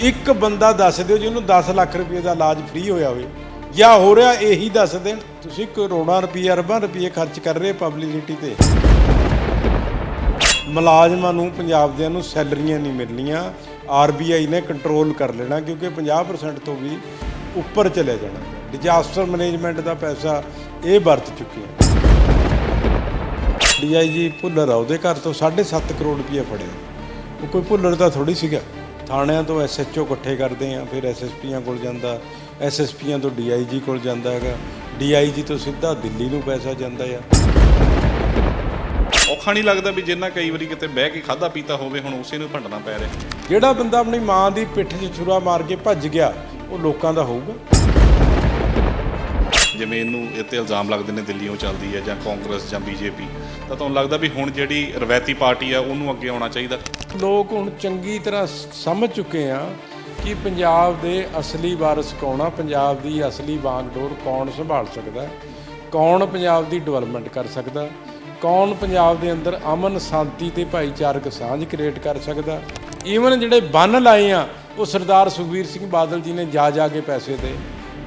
ਇੱਕ ਬੰਦਾ ਦੱਸ ਦਿਓ ਜਿਹਨੂੰ 10 ਲੱਖ ਰੁਪਏ ਦਾ ਇਲਾਜ ਫ੍ਰੀ ਹੋਇਆ ਹੋਵੇ। ਜਾਂ ਹੋ ਰਿਹਾ ਇਹੀ ਦੱਸ ਦੇਣ, ਤੁਸੀਂ ਕਰੋੜਾਂ ਰੁਪਏ, ਅਰਬਾਂ ਰੁਪਏ ਖਰਚ ਕਰ ਰਹੇ ਪਬਲਿਸਿਟੀ ਤੇ। ਮੁਲਾਜ਼ਮਾਂ ਨੂੰ, ਪੰਜਾਬ ਦਿਆਂ ਨੂੰ ਸੈਲਰੀਆਂ ਨਹੀਂ ਮਿਲਣੀਆਂ। ਆਰਬੀਆਈ ਨੇ ਕੰਟਰੋਲ ਕਰ ਲੈਣਾ, ਕਿਉਂਕਿ 50% ਤੋਂ ਵੀ ਉੱਪਰ ਚਲੇ ਜਾਣਾ। ਡਿਜ਼ਾਸਟਰ ਮੈਨੇਜਮੈਂਟ ਦਾ ਪੈਸਾ ਇਹ ਵਰਤ ਚੁੱਕੇ ਆ। ਡੀਆਈਜੀ ਭੁੱਲਰ ਆ, ਉਹਦੇ ਘਰ ਤੋਂ 7.5 ਕਰੋੜ ਰੁਪਏ ਫੜਿਆ ਉਹ ਕੋਈ ਭੁੱਲਰ ਤਾਂ ਥੋੜੀ ਸੀਗਾ। ਥਾਣਿਆਂ ਤੋਂ ਐਸਐਚਓ ਇਕੱਠੇ ਕਰਦੇ ਆ ਫਿਰ ਐਸਐਸਪੀਆਂ ਕੋਲ ਜਾਂਦਾ ਐਸਐਸਪੀਆਂ ਤੋਂ ਡੀਆਈਜੀ ਕੋਲ ਜਾਂਦਾ ਹੈਗਾ। ਡੀਆਈਜੀ ਤੋਂ ਸਿੱਧਾ ਦਿੱਲੀ ਨੂੰ ਪੈਸਾ ਜਾਂਦਾ ਆ। ਔਖਾ ਨਹੀਂ ਲੱਗਦਾ ਵੀ ਜਿੰਨਾ ਕਈ ਵਾਰੀ ਕਿਤੇ ਬਹਿ ਕੇ ਖਾਦਾ ਪੀਤਾ ਹੋਵੇ ਹੁਣ ਉਸੇ ਨੂੰ ਭੰਡਣਾ ਪੈ ਰਿਹਾ। ਜਿਹੜਾ ਬੰਦਾ ਆਪਣੀ ਮਾਂ ਦੀ ਪਿੱਠ 'ਚ ਛੁਰਾ ਮਾਰ ਕੇ ਭੱਜ ਗਿਆ ਉਹ ਲੋਕਾਂ ਦਾ ਹੋਊਗਾ। ਜਿਵੇਂ ਇਹਨੂੰ ਇਹ ਇਲਜ਼ਾਮ ਲੱਗਦੇ ਨੇ ਦਿੱਲੀੋਂ ਚੱਲਦੀ ਹੈ ਜਾਂ ਕਾਂਗਰਸ ਜਾਂ ਬੀਜੇਪੀ, ਤਾਂ ਤੁਹਾਨੂੰ ਲੱਗਦਾ ਵੀ ਹੁਣ ਜਿਹੜੀ ਰਵਾਇਤੀ ਪਾਰਟੀ ਆ ਉਹਨੂੰ ਅੱਗੇ ਆਉਣਾ ਚਾਹੀਦਾ? ਲੋਕ ਹੁਣ ਚੰਗੀ ਤਰ੍ਹਾਂ ਸਮਝ ਚੁੱਕੇ ਆ ਕਿ ਪੰਜਾਬ ਦੇ ਅਸਲੀ ਵਾਰਸ ਕੌਣ ਆ, ਪੰਜਾਬ ਦੀ ਅਸਲੀ ਬਾਗਡੋਰ ਕੌਣ ਸੰਭਾਲ ਸਕਦਾ ਕੌਣ ਪੰਜਾਬ ਦੀ ਡਿਵੈਲਪਮੈਂਟ ਕਰ ਸਕਦਾ ਕੌਣ ਪੰਜਾਬ ਦੇ ਅੰਦਰ ਅਮਨ ਸ਼ਾਂਤੀ ਤੇ ਭਾਈਚਾਰਕ ਸਾਂਝ ਕ੍ਰੀਏਟ ਕਰ ਸਕਦਾ ਈਵਨ ਜਿਹੜੇ ਬੰਨ ਲਾਏ ਆ, ਉਹ ਸਰਦਾਰ ਸੁਖਬੀਰ ਸਿੰਘ ਬਾਦਲ ਜੀ ਨੇ ਜਾ ਜਾ ਕੇ ਪੈਸੇ ਦੇ।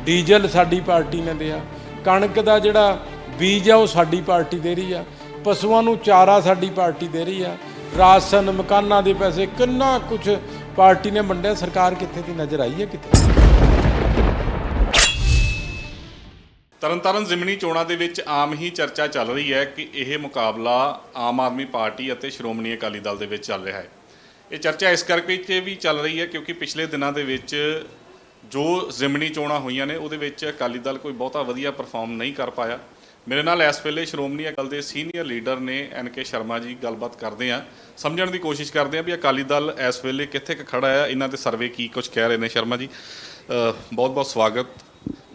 ਡੀਜ਼ਲ ਸਾਡੀ ਪਾਰਟੀ ਨੇ ਦਿਆ, ਕਣਕ ਦਾ ਜਿਹੜਾ ਬੀਜ ਆ ਉਹ ਸਾਡੀ ਪਾਰਟੀ ਦੇ ਰਹੀ ਆ, ਪਸ਼ੂਆਂ ਨੂੰ ਚਾਰਾ ਸਾਡੀ ਪਾਰਟੀ ਦੇ ਰਹੀ ਆ, ਰਾਸ਼ਨ, ਮਕਾਨਾਂ ਦੇ ਪੈਸੇ, ਕਿੰਨਾ ਕੁਝ ਪਾਰਟੀ ਨੇ ਵੰਡਿਆ, ਸਰਕਾਰ ਕਿੱਥੇ ਦੀ ਨਜ਼ਰ ਆਈ ਹੈ ਕਿੱਥੇ? ਤਰਨਤਾਰਨ ਜ਼ਿਮਨੀ ਚੋਣਾਂ ਦੇ ਵਿੱਚ ਆਮ ਹੀ ਚਰਚਾ ਚੱਲ ਰਹੀ ਹੈ ਕਿ ਇਹ ਮੁਕਾਬਲਾ ਆਮ ਆਦਮੀ ਪਾਰਟੀ ਅਤੇ ਸ਼੍ਰੋਮਣੀ ਅਕਾਲੀ ਦਲ ਦੇ ਵਿੱਚ ਚੱਲ ਰਿਹਾ ਹੈ। ਇਹ ਚਰਚਾ ਇਸ ਕਰਕੇ ਵੀ ਚੱਲ ਰਹੀ ਹੈ ਕਿਉਂਕਿ ਪਿਛਲੇ ਦਿਨਾਂ ਦੇ ਵਿੱਚ ਜੋ ਜ਼ਿਮਨੀ ਚੋਣਾਂ ਹੋਈਆਂ ਨੇ ਉਹਦੇ ਵਿੱਚ ਅਕਾਲੀ ਦਲ ਕੋਈ ਬਹੁਤਾ ਵਧੀਆ ਪਰਫਾਰਮ ਨਹੀਂ ਕਰ ਪਾਇਆ। ਮੇਰੇ ਨਾਲ ਇਸ ਵੇਲੇ ਸ਼੍ਰੋਮਣੀ ਅਕਾਲੀ ਦੇ ਸੀਨੀਅਰ ਲੀਡਰ ਨੇ ਐਨ ਕੇ ਸ਼ਰਮਾ ਜੀ ਗੱਲਬਾਤ ਕਰਦੇ ਆ ਸਮਝਣ ਦੀ ਕੋਸ਼ਿਸ਼ ਕਰਦੇ ਆ ਵੀ ਅਕਾਲੀ ਦਲ ਇਸ ਵੇਲੇ ਕਿੱਥੇ ਕੁ ਖੜਾ ਹੈ ਇਹਨਾਂ ਦੇ ਸਰਵੇ ਕੀ ਕੁਝ ਕਹਿ ਰਹੇ ਨੇ ਸ਼ਰਮਾ ਜੀ। ਬਹੁਤ ਬਹੁਤ ਸਵਾਗਤ।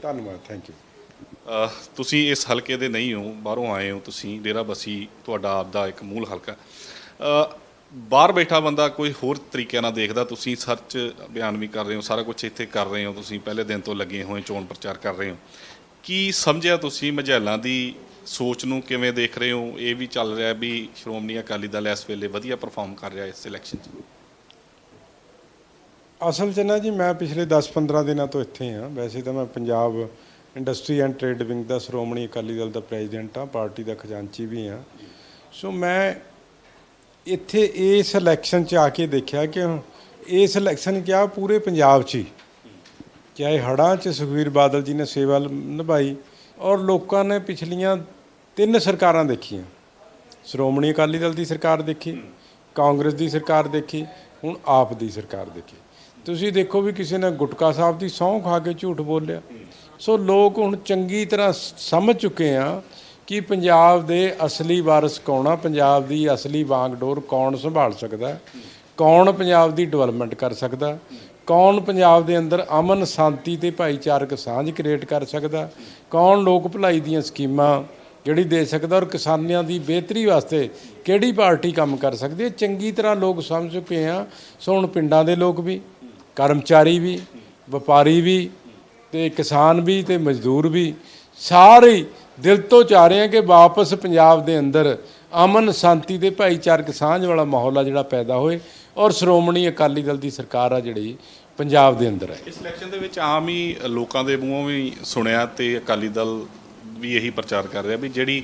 ਧੰਨਵਾਦ ਥੈਂਕ ਯੂ ਤੁਸੀਂ ਇਸ ਹਲਕੇ ਦੇ ਨਹੀਂ ਹੋ ਬਾਹਰੋਂ ਆਏ ਹੋ ਤੁਸੀਂ ਡੇਰਾ ਬਸੀ ਤੁਹਾਡਾ ਆਪਦਾ ਇੱਕ ਮੂਲ ਹਲਕਾ। ਬਾਹਰ ਬੈਠਾ ਬੰਦਾ ਕੋਈ ਹੋਰ ਤਰੀਕੇ ਨਾਲ ਦੇਖਦਾ, ਤੁਸੀਂ ਸਰਚ ਅਭਿਆਨ ਵੀ ਕਰ ਰਹੇ ਹੋ, ਸਾਰਾ ਕੁਝ ਇੱਥੇ ਕਰ ਰਹੇ ਹੋ, ਤੁਸੀਂ ਪਹਿਲੇ ਦਿਨ ਤੋਂ ਲੱਗੇ ਹੋਏ, ਚੋਣ ਪ੍ਰਚਾਰ ਕਰ ਰਹੇ ਹੋ। ਕੀ ਸਮਝਿਆ ਤੁਸੀਂ ਮਝੈਲਾਂ ਦੀ ਸੋਚ ਨੂੰ, ਕਿਵੇਂ ਦੇਖ ਰਹੇ ਹੋ? ਇਹ ਵੀ ਚੱਲ ਰਿਹਾ ਵੀ ਸ਼੍ਰੋਮਣੀ ਅਕਾਲੀ ਦਲ ਇਸ ਵੇਲੇ ਵਧੀਆ ਪਰਫਾਰਮ ਕਰ ਰਿਹਾ ਇਸ ਇਲੈਕਸ਼ਨ 'ਚ। ਅਸਲ 'ਚ ਨਾ ਜੀ, ਮੈਂ ਪਿਛਲੇ 10-15 ਦਿਨਾਂ ਤੋਂ ਇੱਥੇ ਹਾਂ। ਵੈਸੇ ਤਾਂ ਮੈਂ Punjab industry and trade wing ਦਾ ਸ਼੍ਰੋਮਣੀ ਅਕਾਲੀ ਦਲ ਦਾ ਪ੍ਰੈਜ਼ੀਡੈਂਟ ਹਾਂ, ਪਾਰਟੀ ਦਾ ਖਜ਼ਾਨਚੀ ਵੀ ਹਾਂ। ਸੋ ਮੈਂ ਇੱਥੇ ਇਸ ਇਲੈਕਸ਼ਨ 'ਚ ਆ ਕੇ ਦੇਖਿਆ ਕਿ ਇਸ ਇਲੈਕਸ਼ਨ ਕਿਆ ਪੂਰੇ ਪੰਜਾਬ 'ਚ ਹੀ। ਚਾਹੇ ਹੜ੍ਹਾਂ 'ਚ ਸੁਖਵੀਰ ਬਾਦਲ ਜੀ ਨੇ ਸੇਵਾ ਨਿਭਾਈ ਔਰ ਲੋਕਾਂ ਨੇ ਪਿਛਲੀਆਂ ਤਿੰਨ ਸਰਕਾਰਾਂ ਦੇਖੀਆਂ। ਸ਼੍ਰੋਮਣੀ ਅਕਾਲੀ ਦਲ ਦੀ ਸਰਕਾਰ ਦੇਖੀ, ਕਾਂਗਰਸ ਦੀ ਸਰਕਾਰ ਦੇਖੀ, ਹੁਣ ਆਪ ਦੀ ਸਰਕਾਰ ਦੇਖੀ। ਤੁਸੀਂ ਦੇਖੋ ਵੀ ਕਿਸੇ ਨੇ ਗੁਟਕਾ ਸਾਹਿਬ ਦੀ ਸਹੁੰ ਖਾ ਕੇ ਝੂਠ ਬੋਲਿਆ। ਸੋ ਲੋਕ ਹੁਣ ਚੰਗੀ ਤਰ੍ਹਾਂ ਸਮਝ ਚੁੱਕੇ ਆ ਕਿ ਪੰਜਾਬ ਦੇ ਅਸਲੀ ਵਾਰਸ ਕੌਣ ਆ? ਪੰਜਾਬ ਦੀ ਅਸਲੀ ਵਾਂਗਡੋਰ ਕੌਣ ਸੰਭਾਲ ਸਕਦਾ? ਕੌਣ ਪੰਜਾਬ ਦੀ ਡਿਵੈਲਪਮੈਂਟ ਕਰ ਸਕਦਾ? ਕੌਣ ਪੰਜਾਬ ਦੇ ਅੰਦਰ ਅਮਨ ਸ਼ਾਂਤੀ ਤੇ ਭਾਈਚਾਰਕ ਸਾਂਝ ਕ੍ਰੀਏਟ ਕਰ ਸਕਦਾ? ਕੌਣ ਲੋਕ ਭਲਾਈ ਦੀਆਂ ਸਕੀਮਾਂ ਜਿਹੜੀ ਦੇ ਸਕਦਾ ਔਰ ਕਿਸਾਨਾਂ ਦੀ ਬਿਹਤਰੀ ਵਾਸਤੇ ਕਿਹੜੀ ਪਾਰਟੀ ਕੰਮ ਕਰ ਸਕਦੀ ਹੈ? ਚੰਗੀ ਤਰ੍ਹਾਂ ਲੋਕ ਸਮਝ ਚੁੱਕੇ ਆ। ਸੋ ਹੁਣ ਪਿੰਡਾਂ ਦੇ ਲੋਕ ਵੀ, ਕਰਮਚਾਰੀ ਵੀ, ਵਪਾਰੀ ਵੀ ਤੇ ਕਿਸਾਨ ਵੀ ਤੇ ਮਜ਼ਦੂਰ ਵੀ ਸਾਰੇ ਦਿਲ ਤੋਂ ਚਾਹ ਰਹੇ ਹਾਂ ਕਿ ਵਾਪਸ ਪੰਜਾਬ ਦੇ ਅੰਦਰ ਅਮਨ ਸ਼ਾਂਤੀ ਤੇ ਭਾਈਚਾਰਕ ਸਾਂਝ ਵਾਲਾ ਮਾਹੌਲ ਆ ਜਿਹੜਾ ਪੈਦਾ ਹੋਏ ਔਰ ਸ਼੍ਰੋਮਣੀ ਅਕਾਲੀ ਦਲ ਦੀ ਸਰਕਾਰ ਆ ਜਿਹੜੀ ਪੰਜਾਬ ਦੇ ਅੰਦਰ ਹੈ ਇਸ ਇਲੈਕਸ਼ਨ ਦੇ ਵਿੱਚ ਆਮ ਹੀ ਲੋਕਾਂ ਦੇ ਮੂੰਹੋਂ ਵੀ ਸੁਣਿਆ ਤੇ ਅਕਾਲੀ ਦਲ ਵੀ ਇਹੀ ਪ੍ਰਚਾਰ ਕਰ ਰਿਹਾ ਵੀ ਜਿਹੜੀ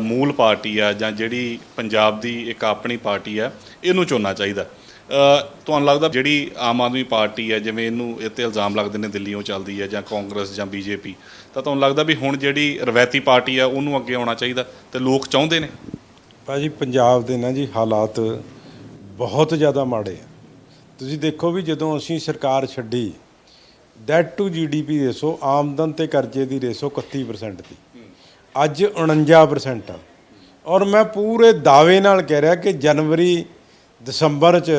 ਮੂਲ ਪਾਰਟੀ ਆ ਜਾਂ ਜਿਹੜੀ ਪੰਜਾਬ ਦੀ ਇੱਕ ਆਪਣੀ ਪਾਰਟੀ ਆ, ਇਹਨੂੰ ਚੁਣਨਾ ਚਾਹੀਦਾ। ਤੁਹਾਨੂੰ ਲੱਗਦਾ ਜਿਹੜੀ ਆਮ ਆਦਮੀ ਪਾਰਟੀ ਹੈ, ਜਿਵੇਂ ਇਹਨੂੰ ਇੱਥੇ ਇਲਜ਼ਾਮ ਲੱਗਦੇ ਨੇ ਦਿੱਲੀੋਂ ਚੱਲਦੀ ਹੈ ਜਾਂ ਕਾਂਗਰਸ ਜਾਂ ਬੀਜੇਪੀ, ਤਾਂ ਤੁਹਾਨੂੰ ਲੱਗਦਾ ਵੀ ਹੁਣ ਜਿਹੜੀ ਰਵਾਇਤੀ ਪਾਰਟੀ ਆ, ਉਹਨੂੰ ਅੱਗੇ ਆਉਣਾ ਚਾਹੀਦਾ ਤੇ ਲੋਕ ਚਾਹੁੰਦੇ ਨੇ? ਭਾਜੀ, ਪੰਜਾਬ ਦੇ ਨਾ ਜੀ ਹਾਲਾਤ ਬਹੁਤ ਜ਼ਿਆਦਾ ਮਾੜੇ ਆ। ਤੁਸੀਂ ਦੇਖੋ ਵੀ ਜਦੋਂ ਅਸੀਂ ਸਰਕਾਰ ਛੱਡੀ ਡੈਟ ਟੂ ਜੀਡੀਪੀ ਰੇਸ਼ੋ ਆਮਦਨ ਤੇ ਕਰਜ਼ੇ ਦੀ ਰੇਸ਼ੋ 31% ਦੀ। ਅੱਜ 49% ਆ। ਔਰ ਮੈਂ ਪੂਰੇ ਦਾਅਵੇ ਨਾਲ ਕਹਿ ਰਿਹਾ ਕਿ ਜਨਵਰੀ ਦਸੰਬਰ 'ਚ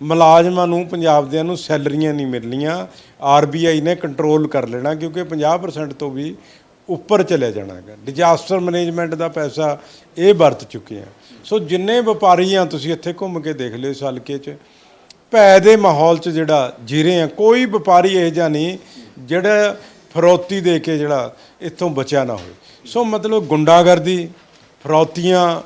ਮੁਲਾਜ਼ਮਾਂ ਨੂੰ ਪੰਜਾਬ ਦਿਆਂ ਨੂੰ ਸੈਲਰੀਆਂ ਨਹੀਂ ਮਿਲਣੀਆਂ। ਆਰਬੀਆਈ ਨੇ ਕੰਟਰੋਲ ਕਰ ਲੈਣਾ ਕਿਉਂਕਿ 50% ਤੋਂ ਵੀ ਉੱਪਰ ਚਲੇ ਜਾਣਾ ਹੈਗਾ ਡਿਜ਼ਾਸਟਰ ਮੈਨੇਜਮੈਂਟ ਦਾ ਪੈਸਾ ਇਹ ਵਰਤ ਚੁੱਕੇ ਆ। ਸੋ ਜਿੰਨੇ ਵਪਾਰੀ ਆ, ਤੁਸੀਂ ਇੱਥੇ ਘੁੰਮ ਕੇ ਦੇਖ ਲਿਓ ਇਸ ਹਲਕੇ 'ਚ। ਭੈ ਦੇ ਮਾਹੌਲ 'ਚ ਜਿਹੜਾ ਜ਼ੀਰੇ ਆ, ਕੋਈ ਵਪਾਰੀ ਇਹ ਜਿਹਾ ਨਹੀਂ ਜਿਹੜਾ ਫਰੋਤੀ ਦੇ ਕੇ ਜਿਹੜਾ ਇੱਥੋਂ ਬਚਿਆ ਨਾ ਹੋਵੇ। ਸੋ ਮਤਲਬ ਗੁੰਡਾਗਰਦੀ, ਫਰੋਤੀਆਂ,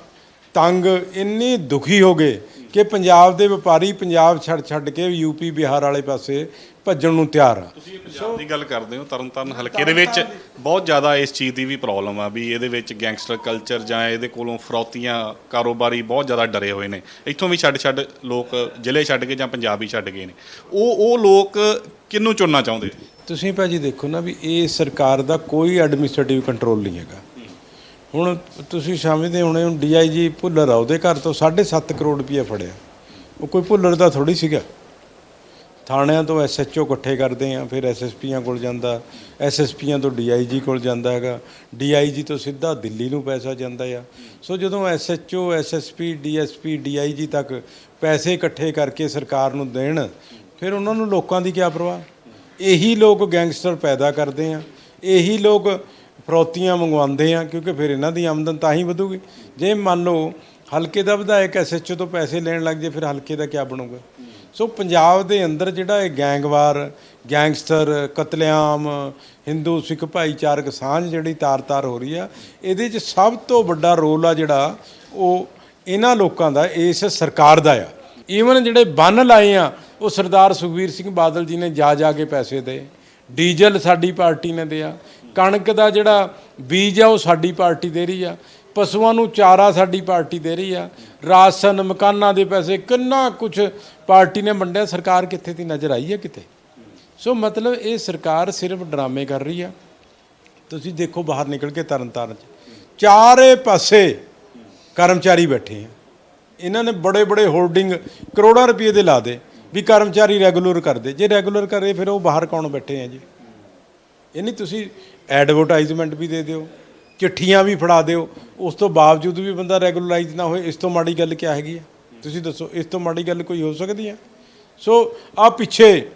ਤੰਗ ਇੰਨੇ ਦੁਖੀ ਹੋ ਗਏ ਕਿ ਪੰਜਾਬ ਦੇ ਵਪਾਰੀ ਪੰਜਾਬ ਛੱਡ ਛੱਡ ਕੇ ਯੂਪੀ ਬਿਹਾਰ ਵਾਲੇ ਪਾਸੇ ਭੱਜਣ ਨੂੰ ਤਿਆਰ ਆ। ਤੁਸੀਂ ਪੰਜਾਬ ਦੀ ਗੱਲ ਕਰਦੇ ਹੋ ਤਰਨਤਾਰਨ ਹਲਕੇ ਦੇ ਵਿੱਚ ਬਹੁਤ ਜ਼ਿਆਦਾ ਇਸ ਚੀਜ਼ ਦੀ ਵੀ ਪ੍ਰੋਬਲਮ ਆ ਵੀ ਇਹਦੇ ਵਿੱਚ ਗੈਂਗਸਟਰ ਕਲਚਰ ਜਾਂ ਇਹਦੇ ਕੋਲੋਂ ਫਰੌਤੀਆਂ ਕਾਰੋਬਾਰੀ ਬਹੁਤ ਜ਼ਿਆਦਾ ਡਰੇ ਹੋਏ ਨੇ। ਇੱਥੋਂ ਵੀ ਛੱਡ ਛੱਡ ਲੋਕ ਜ਼ਿਲ੍ਹੇ ਛੱਡ ਕੇ ਜਾਂ ਪੰਜਾਬ ਹੀ ਛੱਡ ਗਏ ਨੇ। ਉਹ ਉਹ ਲੋਕ ਕਿਹਨੂੰ ਚੁਣਨਾ ਚਾਹੁੰਦੇ? ਤੁਸੀਂ ਭਾਜੀ ਦੇਖੋ ਨਾ ਵੀ ਇਹ ਸਰਕਾਰ ਦਾ ਕੋਈ ਐਡਮਿਨਿਸਟ੍ਰੇਟਿਵ ਕੰਟਰੋਲ ਨਹੀਂ ਹੈਗਾ। ਹੁਣ ਤੁਸੀਂ ਸਮਝਦੇ ਹੋਣੇ, ਹੁਣ ਡੀਆਈਜੀ ਭੁੱਲਰ ਆ, ਉਹਦੇ ਘਰ ਤੋਂ 7.5 ਕਰੋੜ ਰੁਪਏ ਫੜਿਆ। ਉਹ ਕੋਈ ਭੁੱਲਰ ਦਾ ਥੋੜੀ ਸੀਗਾ। ਥਾਣਿਆਂ ਤੋਂ ਐਸਐਚਓ ਇਕੱਠੇ ਕਰਦੇ ਆ, ਫਿਰ ਐਸਐਸਪੀਆਂ ਕੋਲ ਜਾਂਦਾ ਐਸਐਸਪੀਆਂ ਤੋਂ ਡੀਆਈਜੀ ਕੋਲ ਜਾਂਦਾ ਹੈਗਾ। ਡੀਆਈਜੀ ਤੋਂ ਸਿੱਧਾ ਦਿੱਲੀ ਨੂੰ ਪੈਸਾ ਜਾਂਦਾ ਆ। ਸੋ ਜਦੋਂ ਐਸਐਚਓ ਐਸਐਸਪੀ ਡੀਐਸਪੀ ਡੀਆਈਜੀ ਤੱਕ ਪੈਸੇ ਇਕੱਠੇ ਕਰਕੇ ਸਰਕਾਰ ਨੂੰ ਦੇਣ, ਫਿਰ ਉਹਨਾਂ ਨੂੰ ਲੋਕਾਂ ਦੀ ਕੀ ਪਰਵਾਹ? ਇਹੀ ਲੋਕ ਗੈਂਗਸਟਰ ਪੈਦਾ ਕਰਦੇ ਆ। ਇਹੀ ਲੋਕ ਫਰੋਤੀਆਂ ਮੰਗਵਾਉਂਦੇ ਆ, ਕਿਉਂਕਿ ਫਿਰ ਇਹਨਾਂ ਦੀ ਆਮਦਨ ਤਾਂ ਹੀ ਵਧੂਗੀ। ਜੇ ਮੰਨ ਲਓ ਹਲਕੇ ਦਾ ਵਿਧਾਇਕ ਐਸਐਚਓ ਤੋਂ ਪੈਸੇ ਲੈਣ ਲੱਗ ਜੇ, ਫਿਰ ਹਲਕੇ ਦਾ ਕੀ ਬਣੂਗਾ? ਸੋ ਪੰਜਾਬ ਦੇ ਅੰਦਰ ਜਿਹੜਾ ਇਹ ਗੈਂਗਵਾਰ, ਗੈਂਗਸਟਰ, ਕਤਲੇਆਮ, ਹਿੰਦੂ, ਸਿੱਖ ਭਾਈਚਾਰਕ ਸਾਂਝ ਜਿਹੜੀ ਤਾਰ-ਤਾਰ ਹੋ ਰਹੀ ਆ, ਇਹਦੇ 'ਚ ਸਭ ਤੋਂ ਵੱਡਾ ਰੋਲ ਆ ਜਿਹੜਾ ਉਹ ਇਹਨਾਂ ਲੋਕਾਂ ਦਾ, ਇਸ ਸਰਕਾਰ ਦਾ ਆ। ਈਵਨ ਜਿਹੜੇ ਬੰਨ ਲਾਏ ਆ, ਉਹ ਸਰਦਾਰ ਸੁਖਵੀਰ ਸਿੰਘ ਬਾਦਲ ਜੀ ਨੇ ਜਾ ਜਾ ਕੇ ਪੈਸੇ ਦੇ। ਡੀਜ਼ਲ ਸਾਡੀ ਪਾਰਟੀ ਨੇ ਦਿਆ। ਕਣਕ ਦਾ ਜਿਹੜਾ ਬੀਜ ਆ ਉਹ ਸਾਡੀ ਪਾਰਟੀ ਦੇ ਰਹੀ ਆ, ਪਸ਼ੂਆਂ ਨੂੰ ਚਾਰਾ ਸਾਡੀ ਪਾਰਟੀ ਦੇ ਰਹੀ ਆ, ਰਾਸ਼ਨ, ਮਕਾਨਾਂ ਦੇ ਪੈਸੇ, ਕਿੰਨਾ ਕੁਝ ਪਾਰਟੀ ਨੇ ਵੰਡਿਆ, ਸਰਕਾਰ ਕਿੱਥੇ ਦੀ ਨਜ਼ਰ ਆਈ ਹੈ ਕਿਤੇ? ਸੋ ਮਤਲਬ ਇਹ ਸਰਕਾਰ ਸਿਰਫ ਡਰਾਮੇ ਕਰ ਰਹੀ ਆ। ਤੁਸੀਂ ਦੇਖੋ ਬਾਹਰ ਨਿਕਲ ਕੇ ਤਰਨ ਤਾਰਨ ਚ, ਚਾਰੇ ਪਾਸੇ ਕਰਮਚਾਰੀ ਬੈਠੇ ਆ। ਇਹਨਾਂ ਨੇ ਬੜੇ ਬੜੇ ਹੋਰਡਿੰਗ ਕਰੋੜਾਂ ਰੁਪਏ ਦੇ ਲਾ ਦੇ ਵੀ ਕਰਮਚਾਰੀ ਰੈਗੂਲਰ ਕਰਦੇ। ਜੇ ਰੈਗੂਲਰ ਕਰੇ, ਫਿਰ ਉਹ ਬਾਹਰ ਕੌਣ ਬੈਠੇ ਆ ਜੀ? ਇਹ ਨਹੀਂ ਤੁਸੀਂ ਐਡਵਰਟਾਈਜ਼ਮੈਂਟ ਵੀ ਦੇ ਦਿਓ, ਚਿੱਠੀਆਂ ਵੀ ਫੜਾ ਦਿਓ, ਉਸ ਤੋਂ ਬਾਵਜੂਦ ਵੀ ਬੰਦਾ ਰੈਗੂਲਰਾਈਜ਼ ਨਾ ਹੋਏ, ਇਸ ਤੋਂ ਮਾੜੀ ਗੱਲ ਕੀ ਹੈਗੀ ਆ? ਤੁਸੀਂ ਦੱਸੋ, ਇਸ ਤੋਂ ਮਾੜੀ ਗੱਲ ਕੋਈ ਹੋ ਸਕਦੀ ਹੈ ਸੋ ਆ ਪਿੱਛੇ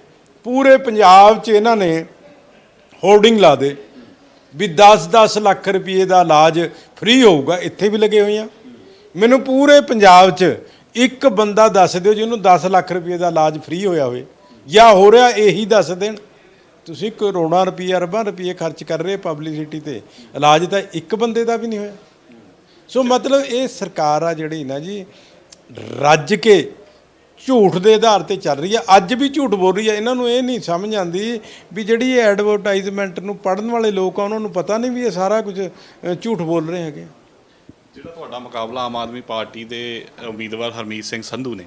ਪੂਰੇ ਪੰਜਾਬ 'ਚ ਇਹਨਾਂ ਨੇ ਹੋਰਡਿੰਗ ਲਾ ਦੇ, ਵੀ 10-10 ਲੱਖ ਰੁਪਏ ਦਾ ਇਲਾਜ ਫ੍ਰੀ ਹੋਊਗਾ, ਇੱਥੇ ਵੀ ਲੱਗੇ ਹੋਏ ਆ। ਮੈਨੂੰ ਪੂਰੇ ਪੰਜਾਬ 'ਚ ਇੱਕ ਬੰਦਾ ਦੱਸ ਦਿਓ ਜਿਹਨੂੰ 10 ਲੱਖ ਰੁਪਏ ਦਾ ਇਲਾਜ ਫ੍ਰੀ ਹੋਇਆ ਹੋਵੇ, ਜਾਂ ਹੋ ਰਿਹਾ ਇਹੀ ਦੱਸ ਦੇਣ ਤੁਸੀਂ ਕਰੋੜਾਂ ਰੁਪਏ, ਅਰਬਾਂ ਰੁਪਏ ਖਰਚ ਕਰ ਰਹੇ ਪਬਲਿਸਿਟੀ ਤੇ। ਇਲਾਜ ਤਾਂ ਇੱਕ ਬੰਦੇ ਦਾ ਵੀ ਨਹੀਂ ਹੋਇਆ। ਸੋ ਮਤਲਬ ਇਹ ਸਰਕਾਰ ਆ ਜਿਹੜੀ ਨਾ ਜੀ, ਰੱਜ ਕੇ ਝੂਠ ਦੇ ਆਧਾਰ ਤੇ ਚੱਲ ਰਹੀ ਹੈ ਅੱਜ ਵੀ ਝੂਠ ਬੋਲ ਰਹੀ ਹੈ ਇਹਨਾਂ ਨੂੰ ਇਹ ਨਹੀਂ ਸਮਝ ਆਉਂਦੀ ਵੀ ਜਿਹੜੀ ਇਹ ਐਡਵਰਟਾਈਜ਼ਮੈਂਟ ਨੂੰ ਪੜਨ ਵਾਲੇ ਲੋਕ ਆ, ਉਹਨਾਂ ਨੂੰ ਪਤਾ ਨਹੀਂ ਵੀ ਇਹ ਸਾਰਾ ਕੁਝ ਝੂਠ ਬੋਲ ਰਹੇ ਹੈਗੇ। ਜਿਹੜਾ ਤੁਹਾਡਾ ਮੁਕਾਬਲਾ ਆਮ ਆਦਮੀ ਪਾਰਟੀ ਦੇ ਉਮੀਦਵਾਰ ਹਰਮੀਤ ਸਿੰਘ ਸੰਧੂ ਨੇ,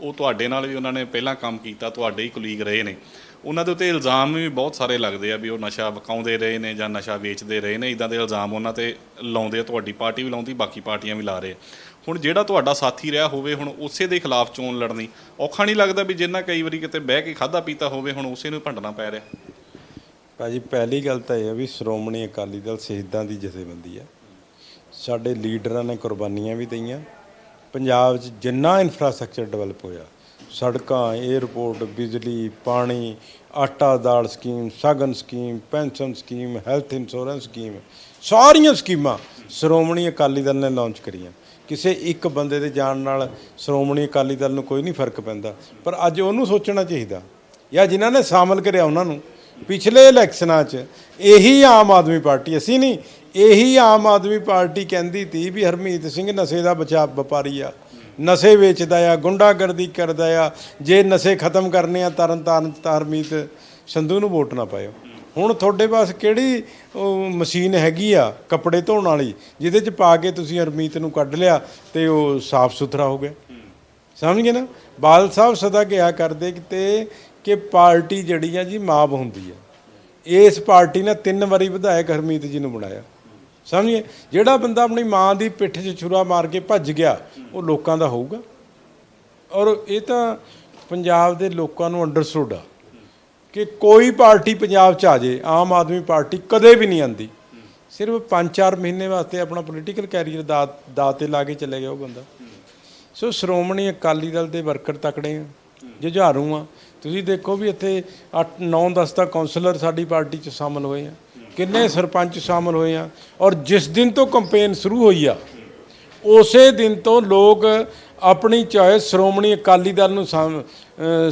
ਉਹ ਤੁਹਾਡੇ ਨਾਲ ਵੀ ਉਹਨਾਂ ਨੇ ਪਹਿਲਾਂ ਕੰਮ ਕੀਤਾ, ਤੁਹਾਡੇ ਹੀ ਕੁਲੀਗ ਰਹੇ ਨੇ। ਉਹਨਾਂ ਦੇ ਉੱਤੇ ਇਲਜ਼ਾਮ ਵੀ ਬਹੁਤ ਸਾਰੇ ਲੱਗਦੇ ਆ ਵੀ ਉਹ ਨਸ਼ਾ ਵਿਕਾਉਂਦੇ ਰਹੇ ਨੇ ਜਾਂ ਨਸ਼ਾ ਵੇਚਦੇ ਰਹੇ ਨੇ ਇਦਾਂ ਦੇ ਇਲਜ਼ਾਮ ਉਹਨਾਂ ਤੇ ਲਾਉਂਦੇ ਆ, ਤੁਹਾਡੀ ਪਾਰਟੀ ਵੀ ਲਾਉਂਦੀ, ਬਾਕੀ ਪਾਰਟੀਆਂ ਵੀ ਲਾ ਰਹੇ ਆ। ਹੁਣ ਜਿਹੜਾ ਤੁਹਾਡਾ ਸਾਥੀ ਰਿਹਾ ਹੋਵੇ, ਹੁਣ ਉਸੇ ਦੇ ਖਿਲਾਫ ਚੋਣ ਲੜਨੀ, ਔਖਾ ਨਹੀਂ ਲੱਗਦਾ ਵੀ ਜਿੰਨਾ ਕਈ ਵਾਰੀ ਕਿਤੇ ਬਹਿ ਕੇ ਖਾਦਾ ਪੀਤਾ ਹੋਵੇ, ਹੁਣ ਉਸੇ ਨੂੰ ਭੰਡਣਾ ਪੈ ਰਿਹਾ। ਭਾਜੀ, ਪਹਿਲੀ ਗੱਲ ਤਾਂ ਇਹ ਹੈ ਵੀ ਸ਼੍ਰੋਮਣੀ ਅਕਾਲੀ ਦਲ ਸ਼ਹੀਦਾਂ ਦੀ ਜਥੇਬੰਦੀ ਹੈ ਸਾਡੇ ਲੀਡਰਾਂ ਨੇ ਕੁਰਬਾਨੀਆਂ ਵੀ ਦਈਆਂ। ਪੰਜਾਬ 'ਚ ਜਿੰਨਾ ਇਨਫਰਾਸਟ੍ਰਕਚਰ ਡਿਵੈਲਪ ਹੋਇਆ ਸੜਕਾਂ 에ਅਰਪੋਰਟ ਬਿਜਲੀ, ਪਾਣੀ, ਆਟਾ ਦਾਲ scheme, Shagun scheme, pension scheme health insurance scheme, ਸਾਰੀਆਂ ਸਕੀਮਾਂ ਸ਼੍ਰੋਮਣੀ ਅਕਾਲੀ ਦਲ ਨੇ ਲਾਂਚ ਕਰੀਆਂ। ਕਿਸੇ ਇੱਕ ਬੰਦੇ ਦੇ ਜਾਣ ਨਾਲ ਸ਼੍ਰੋਮਣੀ ਅਕਾਲੀ ਦਲ ਨੂੰ ਕੋਈ ਨਹੀਂ ਫ਼ਰਕ ਪੈਂਦਾ, ਪਰ ਅੱਜ ਉਹਨੂੰ ਸੋਚਣਾ ਚਾਹੀਦਾ, ਜਾਂ ਜਿਨ੍ਹਾਂ ਨੇ ਸ਼ਾਮਲ ਕਰਿਆ ਉਹਨਾਂ ਨੂੰ। ਪਿਛਲੇ ਇਲੈਕਸ਼ਨਾਂ 'ਚ ਇਹੀ ਆਮ ਆਦਮੀ ਪਾਰਟੀ, ਅਸੀਂ ਨਹੀਂ, ਇਹੀ ਆਮ ਆਦਮੀ ਪਾਰਟੀ ਕਹਿੰਦੀ ਤੀ ਵੀ ਹਰਮੀਤ ਸਿੰਘ ਨਸ਼ੇ ਦਾ ਬਚਾ ਵਪਾਰੀ ਆ। ਨਸ਼ੇ ਵੇਚਦਾ ਆ, ਗੁੰਡਾਗਰਦੀ ਕਰਦਾ ਆ। ਜੇ ਨਸ਼ੇ ਖਤਮ ਕਰਨੇ ਆ, ਤਰਨ ਤਾਰਨ 'ਚ ਤਾਂ ਹਰਮੀਤ ਸੰਧੂ ਨੂੰ ਵੋਟ ਨਾ ਪਾਇਓ। ਹੁਣ ਤੁਹਾਡੇ ਪਾਸ ਕਿਹੜੀ ਮਸ਼ੀਨ ਹੈਗੀ ਆ ਕੱਪੜੇ ਧੋਣ ਵਾਲੀ, ਜਿਹਦੇ 'ਚ ਪਾ ਕੇ ਤੁਸੀਂ ਹਰਮੀਤ ਨੂੰ ਕੱਢ ਲਿਆ ਤੇ ਉਹ ਸਾਫ਼ ਸੁਥਰਾ ਹੋ ਗਿਆ? ਸਮਝ ਗਏ ਨਾ? ਬਾਦਲ ਸਾਹਿਬ ਸਦਾ ਕਿਹਾ ਕਰਦੇ ਕਿਤੇ ਕਿ ਪਾਰਟੀ ਜਿਹੜੀ ਆ ਜੀ ਮਾਪ ਹੁੰਦੀ ਆ। ਇਸ ਪਾਰਟੀ ਨੇ ਤਿੰਨ ਵਾਰੀ ਵਿਧਾਇਕ ਹਰਮੀਤ ਜੀ ਨੂੰ ਬਣਾਇਆ। ਸਮਝੇ ਜਿਹੜਾ ਬੰਦਾ ਆਪਣੀ ਮਾਂ ਦੀ ਪਿੱਠ 'ਚ ਛੁਰਾ ਮਾਰ ਕੇ ਭੱਜ ਗਿਆ, ਉਹ ਲੋਕਾਂ ਦਾ ਹੋਊਗਾ। ਔਰ ਇਹ ਤਾਂ ਪੰਜਾਬ ਦੇ ਲੋਕਾਂ ਨੂੰ ਅੰਡਰਸਟੂਡ ਆ ਕਿ ਕੋਈ ਪਾਰਟੀ ਪੰਜਾਬ 'ਚ ਆ ਜੇ, ਆਮ ਆਦਮੀ ਪਾਰਟੀ ਕਦੇ ਵੀ ਨਹੀਂ ਆਂਦੀ। ਸਿਰਫ 5-4 ਮਹੀਨੇ ਵਾਸਤੇ ਆਪਣਾ ਪੋਲੀਟੀਕਲ ਕੈਰੀਅਰ ਦਾ ਦਾ ਤੇ ਲਾ ਕੇ ਚਲੇ ਗਿਆ ਉਹ ਬੰਦਾ। ਸੋ ਸ਼੍ਰੋਮਣੀ ਅਕਾਲੀ ਦਲ ਦੇ ਵਰਕਰ ਤਕੜੇ ਆ, ਜੁਝਾਰੂ ਆ। ਤੁਸੀਂ ਦੇਖੋ ਵੀ ਇੱਥੇ 8 9 10 ਤਾਂ ਕਾਉਂਸਲਰ ਸਾਡੀ ਪਾਰਟੀ 'ਚ ਸ਼ਾਮਲ ਹੋਏ ਆ। ਕਿੰਨੇ ਸਰਪੰਚ ਸ਼ਾਮਲ ਹੋਏ ਆ ਔਰ ਜਿਸ ਦਿਨ ਤੋਂ ਕੰਪੇਨ ਸ਼ੁਰੂ ਹੋਈ ਆ, ਉਸੇ ਦਿਨ ਤੋਂ ਲੋਕ ਆਪਣੀ ਚੋਇਸ ਸ਼੍ਰੋਮਣੀ ਅਕਾਲੀ ਦਲ ਨੂੰ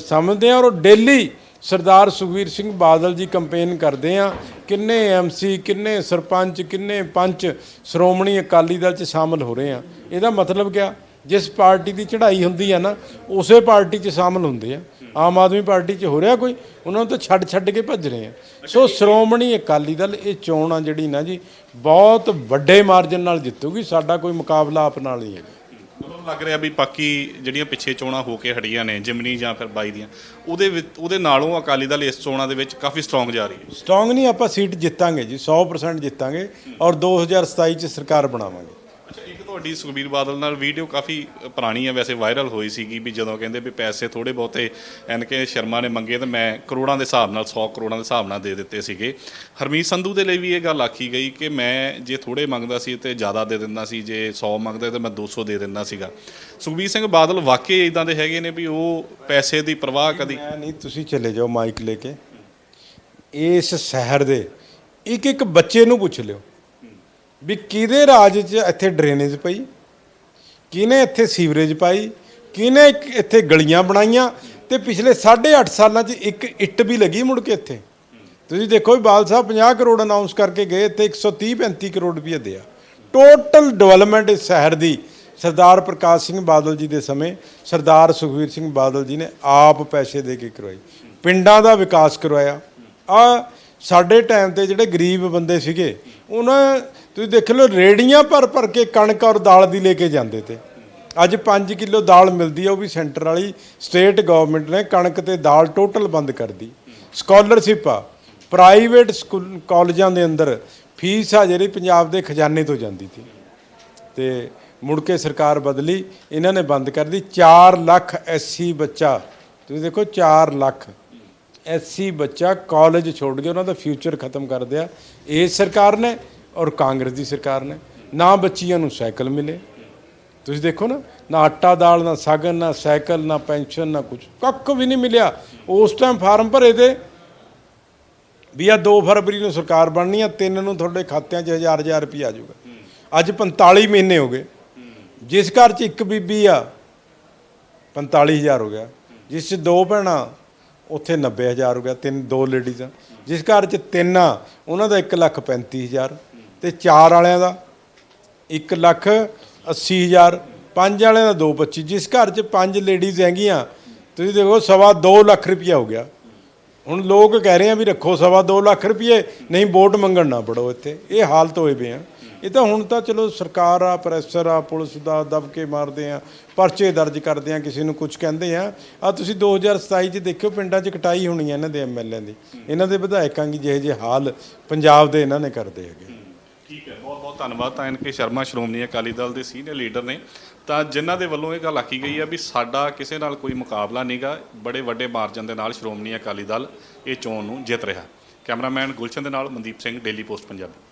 ਸਮਝਦੇ ਆ ਔਰ ਡੇਲੀ ਸਰਦਾਰ ਸੁਖਵੀਰ ਸਿੰਘ ਬਾਦਲ ਜੀ ਕੰਪੇਨ ਕਰਦੇ ਆ, ਕਿੰਨੇ ਐਮਸੀ, ਕਿੰਨੇ ਸਰਪੰਚ, ਕਿੰਨੇ ਪੰਚ ਸ਼੍ਰੋਮਣੀ ਅਕਾਲੀ ਦਲ 'ਚ ਸ਼ਾਮਲ ਹੋ ਰਹੇ ਆ। ਇਹਦਾ ਮਤਲਬ ਕਿਆ? ਜਿਸ ਪਾਰਟੀ ਦੀ ਚੜ੍ਹਾਈ ਹੁੰਦੀ ਆ ਨਾ, ਉਸੇ ਪਾਰਟੀ 'ਚ ਸ਼ਾਮਲ ਹੁੰਦੇ ਆ। ਆਮ ਆਦਮੀ ਪਾਰਟੀ 'ਚ ਹੋ ਰਿਹਾ ਕੋਈ? ਉਹਨਾਂ ਨੂੰ ਤਾਂ ਛੱਡ ਛੱਡ ਕੇ ਭੱਜ ਰਹੇ ਆ। ਸੋ ਸ਼੍ਰੋਮਣੀ ਅਕਾਲੀ ਦਲ ਇਹ ਚੋਣ ਆ ਜਿਹੜੀ ਨਾ ਜੀ ਬਹੁਤ ਵੱਡੇ ਮਾਰਜਨ ਨਾਲ ਜਿੱਤੂਗੀ ਸਾਡਾ ਕੋਈ ਮੁਕਾਬਲਾ ਆਪ ਨਾਲ ਨਹੀਂ ਹੈਗਾ। ਮੈਨੂੰ ਲੱਗ ਰਿਹਾ ਵੀ ਬਾਕੀ ਜਿਹੜੀਆਂ ਪਿੱਛੇ ਚੋਣਾਂ ਹੋ ਕੇ ਹਟੀਆਂ ਨੇ ਜਿਮਨੀ ਜਾਂ ਫਿਰ ਬਾਈ ਦੀਆਂ ਉਹਦੇ ਵਿੱਚ ਉਹਦੇ ਨਾਲੋਂ ਅਕਾਲੀ ਦਲ ਇਸ ਚੋਣਾਂ ਦੇ ਵਿੱਚ ਕਾਫੀ ਸਟਰੋਂਗ ਜਾ ਰਹੀ ਹੈ। ਸਟਰੋਂਗ ਨਹੀਂ ਆਪਾਂ ਸੀਟ ਜਿੱਤਾਂਗੇ ਜੀ 100% ਜਿੱਤਾਂਗੇ ਔਰ 2027 ਚ ਸਰਕਾਰ ਬਣਾਵਾਂਗੇ। ਅੱਛਾ, ਇੱਕ ਤੁਹਾਡੀ ਸੁਖਬੀਰ ਬਾਦਲ ਨਾਲ ਵੀਡੀਓ ਕਾਫੀ ਪੁਰਾਣੀ ਹੈ ਵੈਸੇ ਵਾਇਰਲ ਹੋਈ ਸੀਗੀ ਵੀ ਜਦੋਂ ਕਹਿੰਦੇ ਵੀ ਪੈਸੇ ਥੋੜੇ ਬਹੁਤੇ ਐਨ ਕੇ ਸ਼ਰਮਾ ਨੇ ਮੰਗੇ ਤੇ ਮੈਂ ਕਰੋੜਾਂ ਦੇ ਹਿਸਾਬ ਨਾਲ 100 ਕਰੋੜਾਂ ਦੇ ਹਿਸਾਬ ਨਾਲ ਦੇ ਦਿੱਤੇ ਸੀਗੇ। ਹਰਮੀਤ ਸੰਧੂ ਦੇ ਲਈ ਵੀ ਇਹ ਗੱਲ ਆਖੀ ਗਈ ਕਿ ਮੈਂ ਜੇ ਥੋੜੇ ਮੰਗਦਾ ਸੀ ਤੇ ਜ਼ਿਆਦਾ ਦੇ ਦਿੰਦਾ ਸੀ, ਜੇ 100 ਮੰਗਦਾ ਤੇ ਮੈਂ 200 ਦੇ ਦਿੰਦਾ ਸੀਗਾ। ਸੁਖਬੀਰ ਸਿੰਘ ਬਾਦਲ ਵਾਕਈ ਇਦਾਂ ਦੇ ਹੈਗੇ ਨੇ ਵੀ ਉਹ ਪੈਸੇ ਦੀ ਪਰਵਾਹ ਕਦੀ ਮੈਂ ਨਹੀਂ, ਤੁਸੀਂ ਚਲੇ ਜਾਓ ਮਾਈਕ ਲੈ ਕੇ। ਇਸ ਸ਼ਹਿਰ ਦੇ ਇੱਕ ਇੱਕ ਬੱਚੇ ਨੂੰ ਪੁੱਛ ਲਿਓ। ਵੀ ਕਿਹਦੇ ਰਾਜ 'ਚ ਇੱਥੇ ਡਰੇਨੇਜ ਪਈ? ਕਿਹਨੇ ਇੱਥੇ ਸੀਵਰੇਜ ਪਾਈ? ਕਿਹਨੇ ਇੱਥੇ ਗਲੀਆਂ ਬਣਾਈਆਂ? ਤੇ ਪਿਛਲੇ 8.5 ਸਾਲਾਂ 'ਚ ਇੱਕ ਇੱਟ ਵੀ ਲੱਗੀ ਮੁੜ ਕੇ ਇੱਥੇ। ਤੁਸੀਂ ਦੇਖੋ ਵੀ ਬਾਲ ਸਾਹਿਬ 50 ਕਰੋੜ ਅਨਾਉਂਸ ਕਰਕੇ ਗਏ ਤੇ 130 35 ਕਰੋੜ ਰੁਪਏ ਦਿਆ। ਟੋਟਲ ਡਿਵੈਲਪਮੈਂਟ ਇਸ ਸ਼ਹਿਰ ਦੀ ਸਰਦਾਰ ਪ੍ਰਕਾਸ਼ ਸਿੰਘ ਬਾਦਲ ਜੀ ਦੇ ਸਮੇਂ, ਸਰਦਾਰ ਸੁਖਵੀਰ ਸਿੰਘ ਬਾਦਲ ਜੀ ਨੇ ਆਪ ਪੈਸੇ ਦੇ ਕੇ ਕਰਵਾਈ ਪਿੰਡਾਂ ਦਾ ਵਿਕਾਸ ਕਰਵਾਇਆ। ਆ ਸਾਡੇ ਟਾਈਮ ਤੇ ਜਿਹੜੇ ਗਰੀਬ ਬੰਦੇ ਸੀਗੇ, ਉਹਨਾਂ ਤੁਸੀਂ ਦੇਖ ਲਓ ਰੇੜੀਆਂ ਭਰ ਭਰ ਕੇ ਕਣਕ ਔਰ ਦਾਲ ਦੀ ਲੈ ਕੇ ਜਾਂਦੇ ਤੇ। ਅੱਜ 5 ਕਿਲੋ ਦਾਲ ਮਿਲਦੀ ਆ, ਉਹ ਵੀ ਸੈਂਟਰ ਵਾਲੀ, ਸਟੇਟ ਗਵਰਨਮੈਂਟ ਨੇ ਕਣਕ ਤੇ ਦਾਲ ਟੋਟਲ ਬੰਦ ਕਰਦੀ ਸਕਾਲਰਸ਼ਿਪ ਆ। ਪ੍ਰਾਈਵੇਟ ਸਕੂਲ, ਕਾਲਜਾਂ ਦੇ ਅੰਦਰ ਫੀਸ ਆ ਜਿਹੜੀ ਪੰਜਾਬ ਦੇ ਖਜ਼ਾਨੇ ਤੋਂ ਜਾਂਦੀ ਸੀ। ਤੇ ਮੁੜ ਕੇ ਸਰਕਾਰ ਬਦਲੀ, ਇਹਨਾਂ ਨੇ ਬੰਦ ਕਰ ਦਿੱਤੀ। 4 ਲੱਖ ਐਸਸੀ ਬੱਚਾ, ਤੁਸੀਂ ਦੇਖੋ 4 ਲੱਖ ਐਸਸੀ ਬੱਚਾ ਕਾਲਜ ਛੋੜ ਗਿਆ ਉਹਨਾਂ ਦਾ ਫਿਊਚਰ ਖਤਮ ਕਰ ਦਿਆ। ਇਹ ਸਰਕਾਰ ਨੇ ਔਰ ਕਾਂਗਰਸ ਦੀ ਸਰਕਾਰ ਨੇ, ਨਾ ਬੱਚੀਆਂ ਨੂੰ ਸਾਈਕਲ ਮਿਲੇ। ਤੁਸੀਂ ਦੇਖੋ ਨਾ ਨਾ ਆਟਾ ਦਾਲ, ਨਾ ਸਾਗਨ ਨਾ ਸਾਈਕਲ, ਨਾ ਪੈਨਸ਼ਨ, ਨਾ ਕੁਝ ਕੱਖ ਵੀ ਨਹੀਂ ਮਿਲਿਆ। ਉਸ ਟਾਈਮ ਫਾਰਮ ਭਰੇ ਤੇ ਵੀ ਆ 2 ਫਰਵਰੀ ਨੂੰ ਸਰਕਾਰ ਬਣਨੀ ਆ, ਤਿੰਨ ਨੂੰ ਤੁਹਾਡੇ ਖਾਤਿਆਂ 'ਚ ਹਜ਼ਾਰ ਹਜ਼ਾਰ ਰੁਪਏ ਆ ਜਾਊਗਾ। ਅੱਜ 45 ਮਹੀਨੇ ਹੋ ਗਏ। ਜਿਸ ਘਰ 'ਚ ਇੱਕ ਬੀਬੀ ਆ 45000 ਹੋ ਗਿਆ। ਜਿਸ 'ਚ ਦੋ ਭੈਣਾਂ, ਉੱਥੇ 90000 ਹੋ ਗਿਆ, ਤਿੰਨ, ਦੋ ਲੇਡੀਜ਼ ਜਿਸ ਘਰ 'ਚ ਤਿੰਨ ਆ, ਉਹਨਾਂ ਦਾ 1 ਲੱਖ 35000 ਤੇ ਚਾਰ ਵਾਲਿਆਂ ਦਾ। 1 ਲੱਖ 80000 ਪੰਜ ਵਾਲਿਆਂ ਦਾ 225 ਜਿਸ ਘਰ 'ਚ ਪੰਜ ਲੇਡੀਜ਼ ਹੈਗੀਆਂ, ਤੁਸੀਂ ਦੇਖੋ ਸਵਾ 2 ਲੱਖ ਰੁਪਇਆ ਹੋ ਗਿਆ। ਹੁਣ ਲੋਕ ਕਹਿ ਰਹੇ ਆ ਵੀ ਰੱਖੋ ਸਵਾ 2 ਲੱਖ ਰੁਪਏ, ਨਹੀਂ ਵੋਟ ਮੰਗਣ ਨਾ ਪੜੋ ਇੱਥੇ। ਇਹ ਹਾਲਤ ਹੋਏ ਪਏ ਆ। ਇਹ ਤਾਂ ਹੁਣ ਤਾਂ ਚਲੋ ਸਰਕਾਰ ਆ, ਪ੍ਰੈਸ਼ਰ ਆ, ਪੁਲਿਸ ਦਾ ਦਬਕੇ ਮਾਰਦੇ ਆ, ਪਰਚੇ ਦਰਜ ਕਰਦੇ ਆ, ਕਿਸੇ ਨੂੰ ਕੁਝ ਕਹਿੰਦੇ ਆ। ਆ ਤੁਸੀਂ 2027 ਚ ਦੇਖਿਓ, ਪਿੰਡਾਂ 'ਚ ਕਟਾਈ ਹੋਣੀ ਆ ਇਹਨਾਂ ਦੇ ਐਮਐਲਏ ਦੀ। ਇਹਨਾਂ ਦੇ ਵਿਧਾਇਕਾਂ ਦੀ ਜਿਹੇ ਜਿਹੇ ਹਾਲ ਪੰਜਾਬ ਦੇ ਇਹਨਾਂ ਨੇ ਕਰਦੇ ਹੈਗੇ। ਠੀਕ ਹੈ, ਬਹੁਤ ਬਹੁਤ ਧੰਨਵਾਦ। ਤਾਂ ਐਨਕੇ ਸ਼ਰਮਾ, ਸ਼੍ਰੋਮਣੀ ਅਕਾਲੀ ਦਲ ਦੇ ਸੀਨੀਅਰ ਲੀਡਰ ਨੇ। ਤਾਂ ਜਿਨ੍ਹਾਂ ਦੇ ਵੱਲੋਂ ਇਹ ਗੱਲ ਆਖੀ ਗਈ ਹੈ ਵੀ ਸਾਡਾ ਕਿਸੇ ਨਾਲ ਕੋਈ ਮੁਕਾਬਲਾ ਨਹੀਂਗਾ ਬੜੇ ਵੱਡੇ ਮਾਰਜਨ ਦੇ ਨਾਲ ਸ਼੍ਰੋਮਣੀ ਅਕਾਲੀ ਦਲ ਇਹ ਚੋਣ ਨੂੰ ਜਿੱਤ ਰਿਹਾ। ਕੈਮਰਾਮੈਨ ਗੁਲਸ਼ਨ ਦੇ ਨਾਲ ਮਨਦੀਪ ਸਿੰਘ, ਡੇਲੀ ਪੋਸਟ ਪੰਜਾਬੀ।